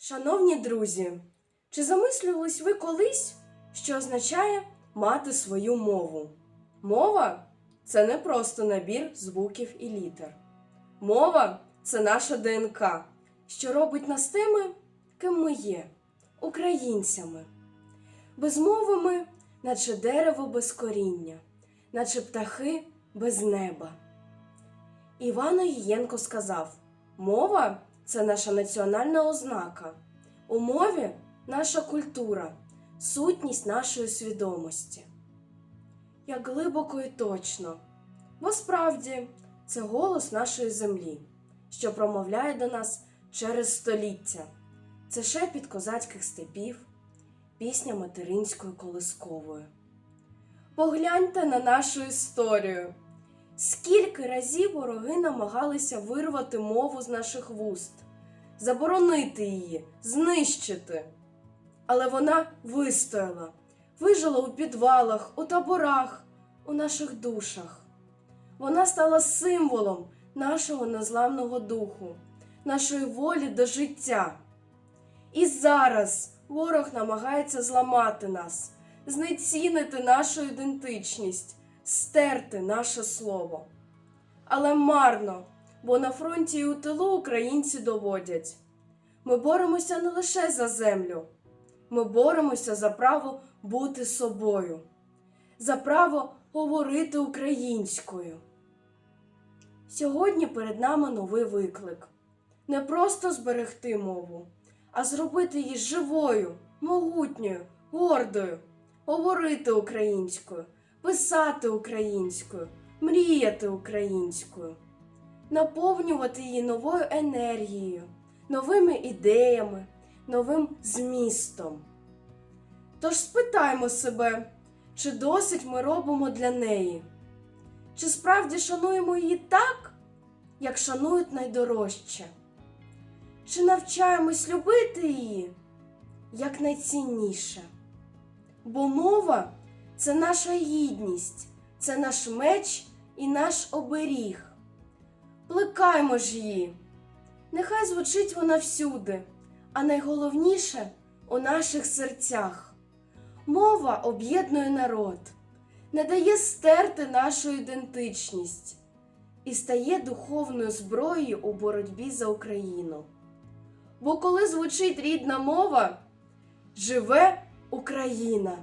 Шановні друзі, чи замислювались ви колись, що означає мати свою мову? Мова це не просто набір звуків і літер. Мова це наша ДНК, що робить нас тими, ким ми є, українцями. Без мови ми, наче дерево без коріння, наче птахи без неба. Іван Огієнко сказав: мова це наша національна ознака. У мові наша культура, сутність нашої свідомості. Як глибоко і точно, бо справді це голос нашої землі, що промовляє до нас через століття. Це шепіт козацьких степів, пісня материнською колисковою. Погляньте на нашу історію. Скільки разів вороги намагалися вирвати мову з наших вуст, заборонити її, знищити. Але вона вистояла, вижила у підвалах, у таборах, у наших душах. Вона стала символом нашого незламного духу, нашої волі до життя. І зараз ворог намагається зламати нас, знецінити нашу ідентичність, стерти наше слово. Але марно, бо на фронті і у тилу українці доводять. Ми боремося не лише за землю, ми боремося за право бути собою, за право говорити українською. Сьогодні перед нами новий виклик не просто зберегти мову, а зробити її живою, могутньою, гордою, говорити українською, писати українською, мріяти українською, наповнювати її новою енергією, новими ідеями, новим змістом. Тож спитаймо себе, чи досить ми робимо для неї, чи справді шануємо її так, як шанують найдорожче, чи навчаємось любити її як найцінніше. Бо мова це наша гідність, це наш меч і наш оберіг. Плекаймо ж її. Нехай звучить вона всюди, а найголовніше у наших серцях. Мова об'єднує народ, не дає стерти нашу ідентичність і стає духовною зброєю у боротьбі за Україну. Бо коли звучить рідна мова, живе Україна.